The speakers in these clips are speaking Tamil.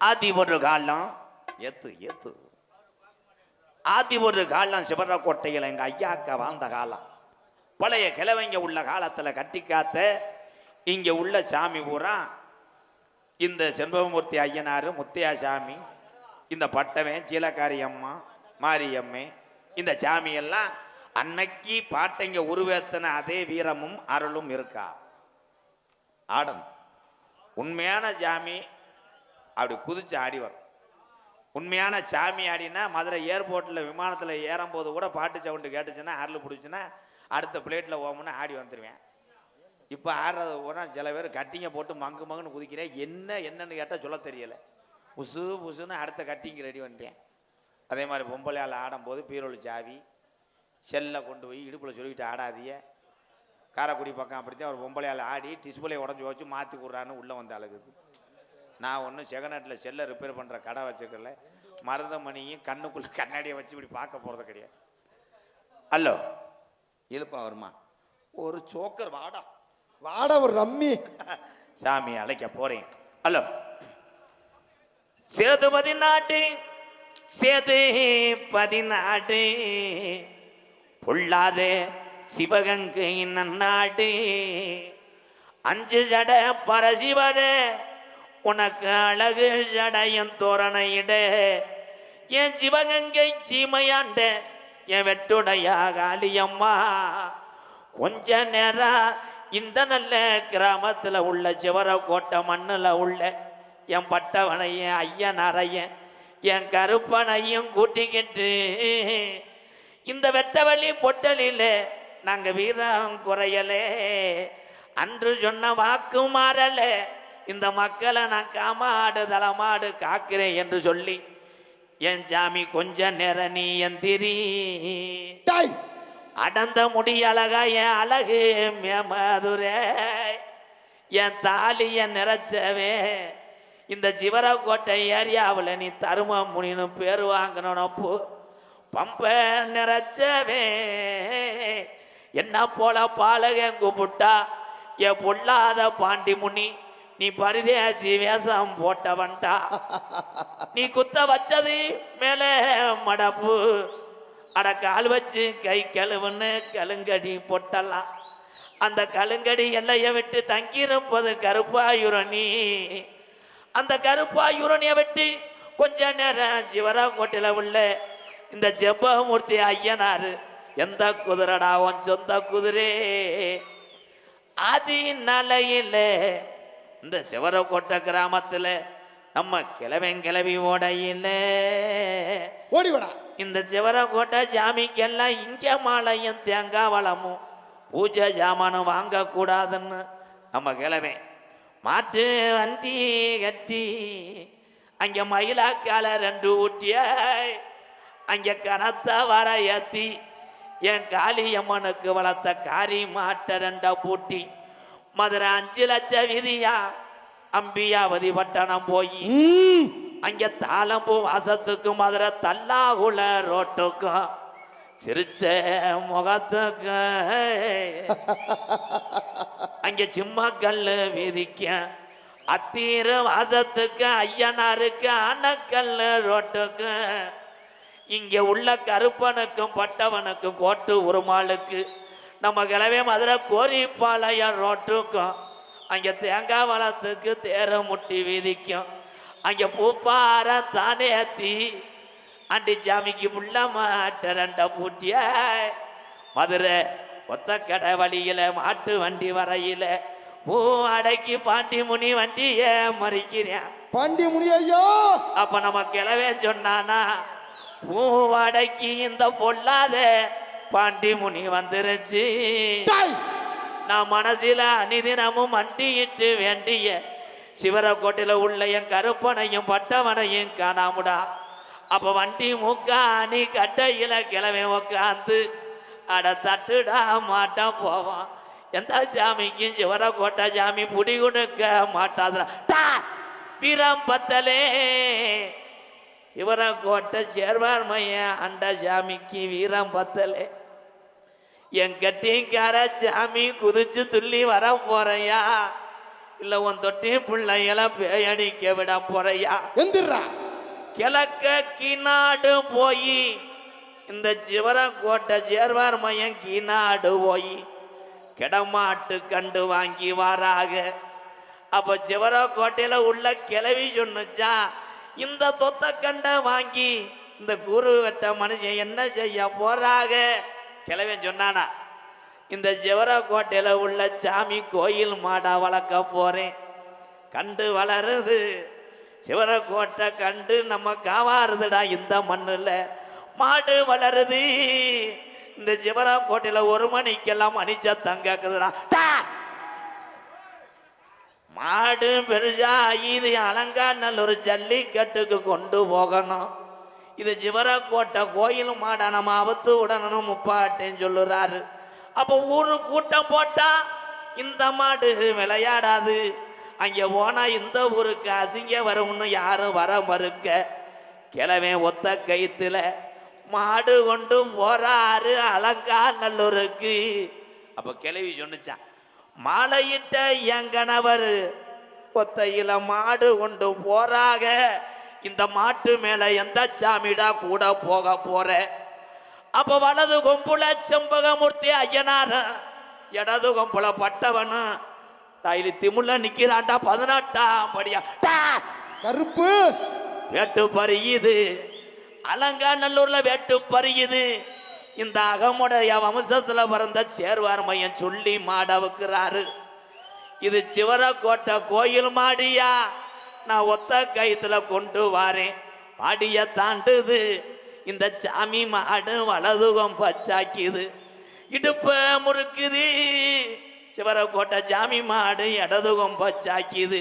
ஆதி போடுற காலம். ஏத்து ஏத்து ஆதி போடுற காலம் சிவரக்கோட்டையில் எங்க ஐயா அக்கா வாழ்ந்த காலம். பழைய கிழவங்க உள்ள காலத்துல கட்டி காத்த இங்க உள்ள சாமி பூரா இந்த செண்பகமூர்த்தி ஐயனார் முத்தையா சாமி இந்த பட்டவன் சீலக்காரி அம்மா மாரியம்மை இந்த சாமி எல்லாம் அன்னைக்கு பாட்டைங்க உருவேத்தின அதே வீரமும் அருளும் இருக்கா. ஆடம். உண்மையான சாமி அப்படி குதிச்சு ஆடி வரும். உண்மையான சாமி ஆடினா மதுரை ஏர்போர்ட்டில் விமானத்தில் ஏறும்போது கூட பாட்டு சவுண்டு கேட்டுச்சுன்னா அருள் பிடிச்சுன்னா அடுத்த பிளேட்டில் ஓமுன்னு ஆடி வந்துடுவேன் இப்போ ஆடுறது கூட சில பேர் கட்டிங்க போட்டு மங்கு மங்குன்னு குதிக்கிறேன் என்ன என்னன்னு கேட்டால் சொல்ல தெரியலை. உசு உசுன்னு அடுத்த கட்டிங்க ரெடி பண்ணுறேன் அதே மாதிரி பொம்பளையால் ஆடும்போது பீரோல் சாவி செல்லை கொண்டு போய் இடுப்பில் சொல்லிக்கிட்டு ஆடாதிய காரைக்குடி பக்கம் அப்படித்தான் ஒரு பொம்பளையால் ஆடி டிஸ்பிளே உடஞ்சி வச்சு மாற்றி விட்றான்னு உள்ளே வந்து அழகுது நான் ஒன்றும் செகநட்டில் செல்லை ரிப்பேர் பண்ணுற கடை வச்சுக்கல மருதமணியும் கண்ணுக்குள்ளே கண்ணாடியை வச்சு இப்படி பார்க்க போகிறது கிடையாது. அல்லோ இழுப்பா வருமா? ஒரு சோக்கர் வாடா. வாட ஒரு ரம்மி. சாமி அழைக்க போறேன். ஹலோ சேது பதினாட்டு சேது பதினாட்டு பொல்லாதே சிவகங்கை நன்னாடு அஞ்சு ஜட பரசிவரே உனக்கு அழகு ஜடையும் தோரணையிட. என் சிவகங்கை சீமையாண்ட என் வெட்டுடையாக காளியம்மா கொஞ்ச நேரம் இந்த நல்ல கிராமத்தில் உள்ள சிவர கோட்டை மண்ணில் உள்ள என் பட்டவனையும் அறையன் என் கருப்பனையும் கூட்டிக்கிட்டு இந்த வெட்டவழி பொட்டலில் நாங்கள் வீரம் குறையலே. அன்று சொன்ன வாக்கு மாறல. இந்த மக்களை நான் காமாடு தலமாடு காக்கிறேன் என்று சொல்லி என் சாமி கொஞ்ச நேரம் நீ எந்திரி டாய். அடந்த முடி அழகா என் அழகு மதுரே. என் தாலிய நிறைச்சவே. இந்த சிவரக்கோட்டை ஏரியாவில் நீ தரும முனின்னு பேர் வாங்கணும்னப்போ பம்ப நிறைச்சவே. என்ன போல பாலகன் கூப்பிட்டா என் பொல்லாத பாண்டி முனி நீ பரிதேசி வேஷம் போட்டவன்டா. நீ குத்த வச்சது மேலே மடப்பு. அட கால் வச்சு கை கழுவுன்னு கலுங்கடி பொட்டலாம் அந்த கலுங்கடி எல்லையை விட்டு தங்கியிருப்பது கருப்பாயுரணி. அந்த கருப்பாயுரணியை விட்டு கொஞ்ச நேரம் சிவராங்கோட்டையில் உள்ள இந்த ஜெப்பமூர்த்தி ஐயனார் எந்த குதிரடா உன் சொந்த குதிரே? ஆதி நலையில் இந்த சிவரக்கோட்டை கிராமத்தில் நம்ம கிழவன் கிளவி ஓடையில். ஓடி வாடா இந்த சிவரக்கோட்டை ஜாமிக்கெல்லாம் இங்கே மாலையும் தேங்காய் வளமும். பூஜை ஜாமானும் வாங்கக்கூடாதுன்னு நம்ம கிழமை மாட்டு வண்டி கட்டி அங்கே மயிலாக்கால ரெண்டு ஊட்டிய அங்கே கனத்த வர ஏத்தி என் காளியம்மனுக்கு வளர்த்த காரி மாட்டை ரெண்டா பூட்டி. மதுரை அஞ்சு லட்சம் விதியா அம்பியாவதி பட்டணம் போய் அங்க தாளம்பூ வாசத்துக்கும் மதுரை தல்லாகுல ரோட்டுக்கும் சிரிச்ச முகத்துக்கும் அங்க சும்மா கல்லு வீதிக்க. அத்தீர வாசத்துக்கு ஐயனாருக்கு அணக்கல்லு ரோட்டுக்கு. இங்க உள்ள கருப்பனுக்கும் பட்டவனுக்கும் கோட்டு உருமாளுக்கு நம்ம கிளவே மதுரை கோரிப்பாளையம் ரோட்டுக்கும் அங்க தேங்காய் வளத்துக்கு தேர முட்டி வீதிக்கும். அங்க பூப்பார தானே ஏத்தி அண்டி சாமிக்கு முள்ள மாட்ட ரெண்ட பூட்டிய. மதுரை ஒத்த கடை வழியில மாட்டு வண்டி வரையில பூ அடக்கி பாண்டி முனி வண்டிய மறிக்கிறேன். பாண்டி முனி ஐயா! அப்ப நம்ம கிளவே சொன்னானா பூ அடக்கி இந்த பொல்லாத பாண்டி முனி வந்துருச்சு. நான் மனசில அனிதினமும் மண்டியிட்டு வேண்டிய சிவரக்கோட்டையில் உள்ள என் கருப்பனையும் பட்டவனையும் காணாமுடா. அப்ப வண்டி முக்காணி கட்டையில கிளம்பி உக்காந்து அட தட்டுடா மாட்டான் போவான் எந்த சாமிக்கும் சிவரக்கோட்டை சாமி புடி கொடுக்க மாட்டாதுடா. டா! வீரம் பத்தலே. சிவரக்கோட்டை சேர்வார் மையன் அண்ட சாமிக்கு வீரம் பத்தலே. என் கட்டிக்கார சாமி குதிச்சு துள்ளி வர போறையா? இல்ல உன் தொட்டி பிள்ளைகளை பேயடிக்க விட போறையா? எந்திரா கிழக்க கிநாடு போய் இந்த சிவரங்கோட்டை சேர்வார் மையம் கிநாடு போய் கிடமாட்டு கண்டு வாங்கி வாராக. அப்ப சிவரக்கோட்டையில உள்ள கிளவி சொன்னுச்சா இந்த தொத்த கண்டை வாங்கி இந்த குரு வெட்ட மனுஷன் என்ன செய்ய போறாக? கிழவன் சொன்னானா இந்த சிவரக்கோட்டையில உள்ள சாமி கோயில் மாடா வளர்க்க போகிறேன் கண்டு வளருது. சிவரக்கோட்டை கண்டு நம்ம காவாருதுடா இந்த மண்ணில். மாடு வளருது. இந்த சிவரா கோட்டையில் ஒரு மணிக்கெல்லாம் மணிச்சத்தம் தங்க கேட்குதுடா மாடு பெருசா இது அலங்காநல்லூர் ஜல்லிக்கட்டுக்கு கொண்டு போகணும். இது சிவரக்கோட்டை கோயில் மாடா நம்ம அவத்து உடனும் முப்பாட்டேன்னு சொல்லுறாரு. அப்போ ஊரு கூட்டம் போட்டா இந்த மாடு விளையாடாது. அங்கே போனால் இந்த ஊருக்கு அசிங்க வரும்னு யாரும் வர மறுக்க. கிழமை ஒத்த கைத்தில் மாடு கொண்டு போறாரு அலங்காநல்லூருக்கு அப்போ கிளவி சொன்னிச்சான் மாலையிட்ட என் கணவர் ஒத்தையில மாடு கொண்டு போறாக. இந்த மாட்டு மேல எந்த சாமிடா கூட போக போற? அப்ப வலது கொம்புல செம்பகமூர்த்தி ஐயனார இடது கொம்புல பட்டவனு தாயிலி திமுள்ள நிக்கிறான்டா பதினெட்டாம் படியா! கருப்பு! வேட்டு பறியுது. அலங்காநல்லூர்ல வேட்டு பறியுது. இந்த அகமுடைய வம்சத்துல பிறந்த சேர்வார் மையம் சொல்லி மாடவுக்குறாரு இது சிவரக்கோட்டை கோயில் மாடியா? நான் ஒத்த கயித்துல கொண்டு வாரேன். பாடிய தாண்டுது. இந்த சாமி மாடு வலதுகம் பச்சாக்கிது. இடுப்ப முறுக்குது. சிவரக்கோட்டை சாமி மாடு இடதுகம் பச்சாக்கிது.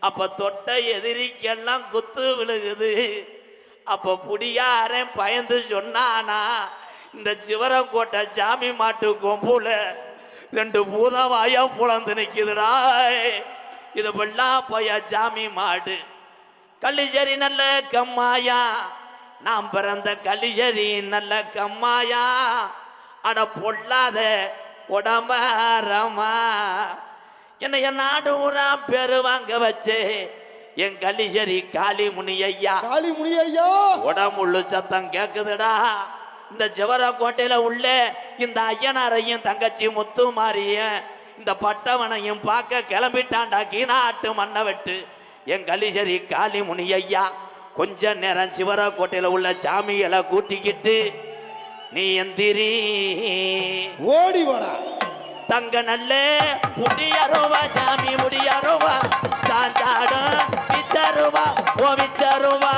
அப்ப தொட்ட எதிரிக்கெல்லாம் குத்து விழுகுது. அப்ப புடியாரன் பயந்து சொன்னானா இந்த சிவரக்கோட்டை சாமி மாட்டு கொம்புல ரெண்டு பூதவாயம் புலந்து நிக்குதுடா இது வெள்ளா போய சாமி மாடு. கள்ளிச்சேரி நல்ல கம்மாயா. நாம் பிறந்த கள்ளிச்சேரி நல்ல கம்மாயா. அட பொல்லாத உடம்பரமா என்னை என் நாடு ஊரா பேரு வாங்க வச்சு என் கள்ளிச்சேரி காளி முனி ஐயா காளி முனி ஐயா உடம்புள்ளு சத்தம் கேக்குதுடா. இந்த ஜவர கோட்டையில உள்ள இந்த ஐயனாரையும் தங்கச்சி முத்து மாறியும் இந்த பட்டவனையும் பார்க்க கிளம்பிட்டான்டா கீநாட்டு மண்ணை வெட்டு. என் கலிசரி காளி முனி ஐயா கொஞ்ச நேரம் சிவர கோட்டையில உள்ள சாமிகளை கூட்டிக்கிட்டு நீ எந்திரி. ஓடி வாடா. தங்க நல்ல முடியருவா சாமி முடியருவா. சாஞ்சாடும் விச்சருவா ஓ விச்சருவா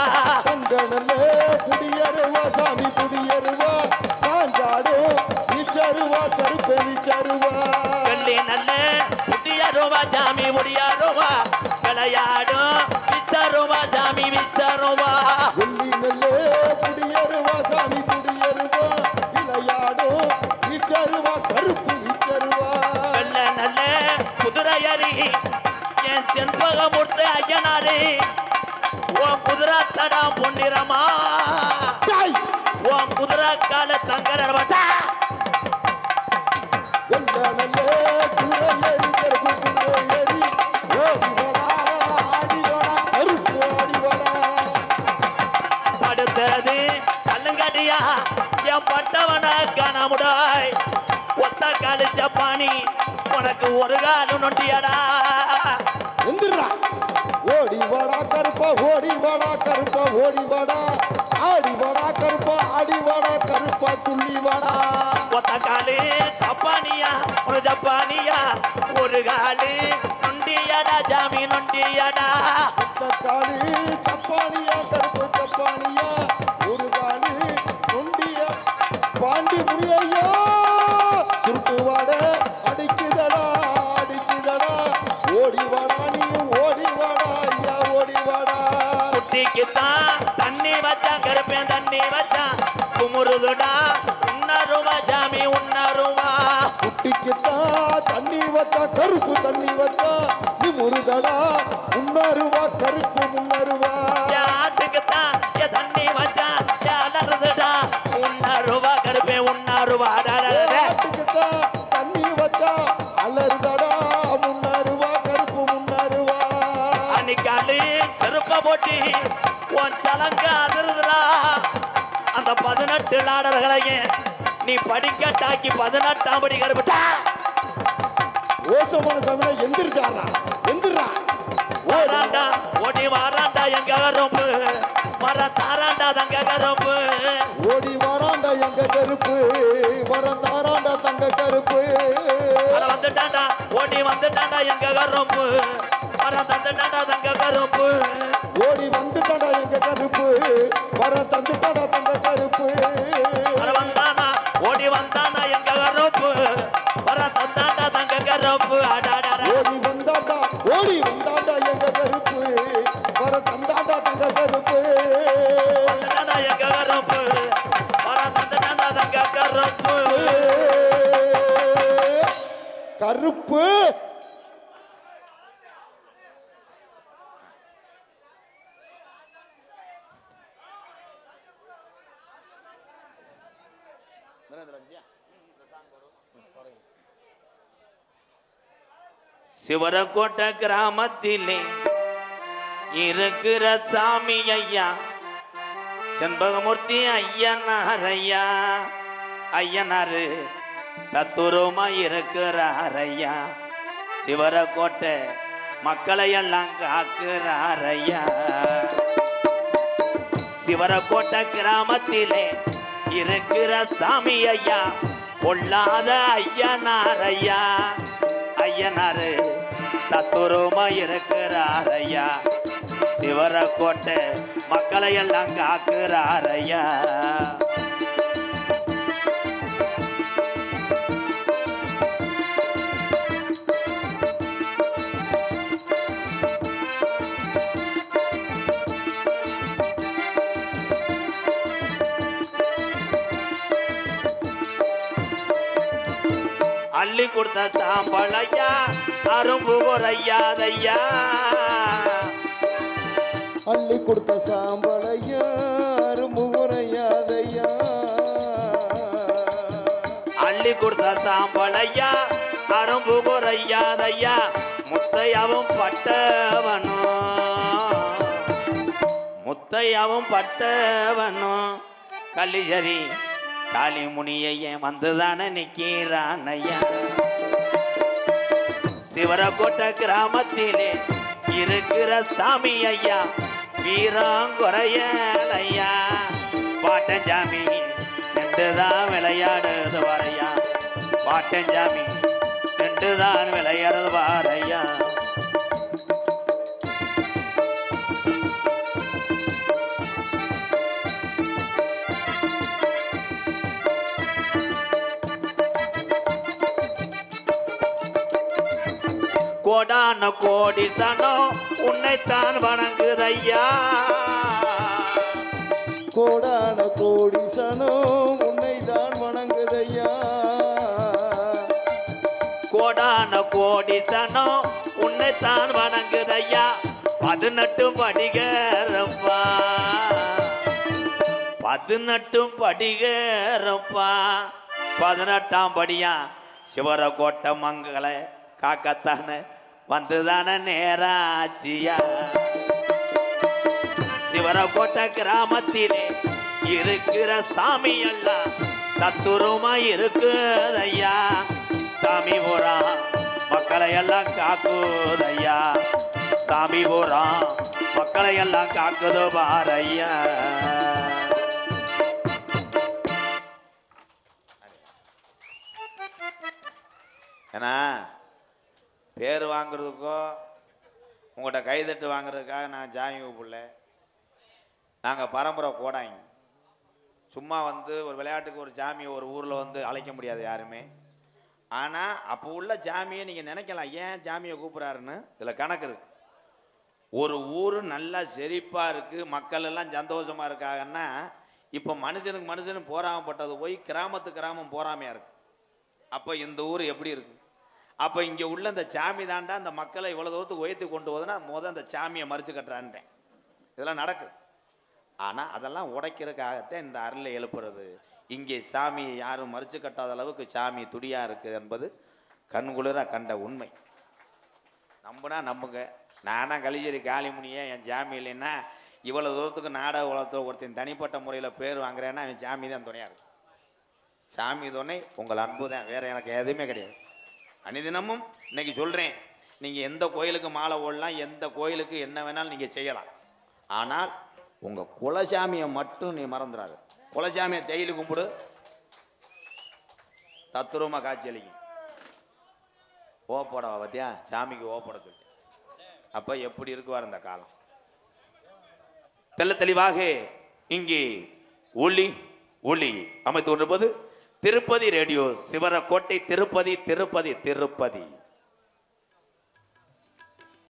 விளையாடும் விச்சருவா சாமி விச்சருவா வெள்ளி நல்லே புடியருவா சாமி புடியருவா விளையாடும் விச்சருவா கருப்பு விச்சருவா வெள்ள நல்ல குதிரையறி என் செண்பகமூர்த்தி ஐயனாரி. ஓ குதிரை தடா பொன்னிறமா ஓ குதிரை கால தங்கரவட்டா பட்டவன கனமுடாய். ஒத்த காலு ஜப்பானி உனக்கு ஒரு காலு நொண்டியடா. எந்திரா ஓடி வாடா கருப்பா ஓடி வாடா கருப்பா ஓடி வாடா. ஆடி வாடா கருப்பா ஆடி வாடா கருப்பா துள்ளி வாடா. ஒத்த காலு ஜப்பானியா ஒரு ஜப்பானியா. ஒரு காலு நொண்டியடா ஜாமி நொண்டியடா. தக்காளி சப்பானியா கருப்பு தண்ணி வச்சான் கருப்பேன் தண்ணி வச்சான் குமுறுதுடா உன்னருவா ஜாமி உன்னருவா. குட்டிக்குத்தான் தண்ணி வச்சா கருப்பு தண்ணி வச்சா. நீ நாடர்களையும் நீ படிக்கட்டாக்கி பதினெட்டாம் படி கருப்பிட்டா ஓசமான சமய எந்திரிச்சாரா? எந்திரா. வாராண்டா ஓடி வாராண்டா எங்க கரும்பு வர தாராண்டா தங்க கரும்பு ஓடி வராண்டா எங்க கருப்பு? வர தாராண்டா தங்க கருப்பு? வந்துட்டாண்டா ஓடி வந்துட்டாண்டா எங்க கரும்பு வர தந்துட்டாண்டா தங்க பொறுப்பு சிவரக்கோட்டை கிராமத்திலே இருக்கிற சாமி ஐயா செண்பகமூர்த்தி ஐயனார் ஐயா ஐயனாரு. தத்துரமா இருக்கிறார் ஐயா சிவரக்கோட்டை மக்களை எல்லாம் காக்கிறார் ஐயா சிவரக்கோட்டை கிராமத்திலே இருக்கிற சாமி ஐயா பொல்லாத ஐயனார் ஐயா ஐயனாரு தத்துரமா இருக்கிறார் ஐயா சிவரக்கோட்டை மக்களை எல்லாம் காக்கிறார் ஐயா அள்ளி கொடுத்த சாம்பளையா அரும்பு குறையாதையா அள்ளி கொடுத்த சாம்பளையா முகரையாதையா அள்ளி கொடுத்த சாம்பளையா அரும்பு குறையாதையா முத்தையாவும் பட்டவனும் முத்தையாவும் பட்டவனும் கள்ளிசரி காளிமுனியையன் வந்துதானே நிக்கிறான் ஐயா சிவரக்கோட்டை கிராமத்திலே இருக்கிற சாமி ஐயா வீராங்குறையல் ஐயா பாட்டஞ்சாமி ரெண்டுதான் விளையாடுது வாரையா? பாட்டஞ்சாமி ரெண்டுதான் விளையாடுது வாரையா? கோடான கோடி சனம் உன்னைத்தான் வணங்குதையா. கோடான கோடி சனோ உன்னைதான் வணங்குதையா. கோடான கோடி சனம் உன்னைத்தான் வணங்குதையா. பதினெட்டும் படிகரப்பா. பதினெட்டும் படிகரப்பா. பதினெட்டாம் படியா. சிவரக்கோட்டை மங்களை காக்கத்தானே. வந்துதான நேராச்சியா? சிவரக்கோட்டை கிராமத்திலே இருக்கிற சாமி எல்லாம் தத்துருமா இருக்குதையா சாமி போரா மக்களை எல்லாம் காக்குதையா சாமி போரா மக்களை எல்லாம் காக்குது பாரையா வாங்குறதுக்கோ உங்கள்கிட்ட கைதட்டு வாங்குறதுக்காக நான் ஜாமி கூப்பிடல நாங்கள் பரம்பரை கோடாங்க சும்மா வந்து ஒரு விளையாட்டுக்கு ஒரு ஜாமியை ஒரு ஊரில் வந்து அழைக்க முடியாது யாருமே. ஆனால் அப்போ உள்ள ஜாமியை நீங்கள் நினைக்கலாம் ஏன் ஜாமியை கூப்பிட்றாருன்னு? இதில் கணக்கு இருக்கு. ஒரு ஊர் நல்லா செழிப்பாக இருக்குது மக்கள் எல்லாம் சந்தோஷமாக இருக்காங்கன்னா இப்போ மனுஷனுக்கு மனுஷனுக்கு போராமப்பட்டது போய் கிராமத்து கிராமம் போராமையாக இருக்குது அப்போ இந்த ஊர் எப்படி இருக்குது அப்போ இங்கே உள்ள இந்த சாமி தாண்டா அந்த மக்களை இவ்வளோ தூரத்துக்கு உயர்த்தி கொண்டு போகுதுன்னா முதல் அந்த சாமியை மறித்து கட்டுறான்ட்டேன். இதெல்லாம் நடக்குது. ஆனால் அதெல்லாம் உடைக்கிறதுக்காகத்தான் இந்த அருளை எழுப்புறது. இங்கே சாமியை யாரும் மறிச்சு கட்டாத அளவுக்கு சாமி துடியாக இருக்குது என்பது கண்குளிர கண்ட உண்மை. நம்புனா நம்புங்க. நானாக கலிஜரி காளிமுனியே என் ஜாமி இல்லைன்னா இவ்வளோ தூரத்துக்கு நாடக உலகத்தில் ஒருத்தன் தனிப்பட்ட முறையில் பேர் வாங்குறேன்னா அவன் சாமி தான் துணையாக இருக்கும் சாமி துணை உங்கள் அன்பு தான். வேறு எனக்கு எதுவுமே கிடையாது. அனிதினமும் இன்னைக்கு சொல்கிறேன் நீங்கள் எந்த கோயிலுக்கு மாலை ஓடலாம் எந்த கோயிலுக்கு என்ன வேணாலும் நீங்கள் செய்யலாம். ஆனால் உங்கள் குலசாமியை மட்டும் நீ மறந்துடாது குலசாமியை தேயிலு கும்பிடு. தத்துரூபமாக காட்சியளிக்கும் ஓப்படவா பார்த்தியா சாமிக்கு ஓப்பட சொல்லி அப்போ எப்படி இருக்குவார் இந்த காலம்? தெள்ள தெளிவாக இங்கே ஒளி ஒளி அமைத்து கொண்டிருப்பது திருப்பதி ரேடியோ சிவரக்கோட்டை திருப்பதி திருப்பதி திருப்பதி.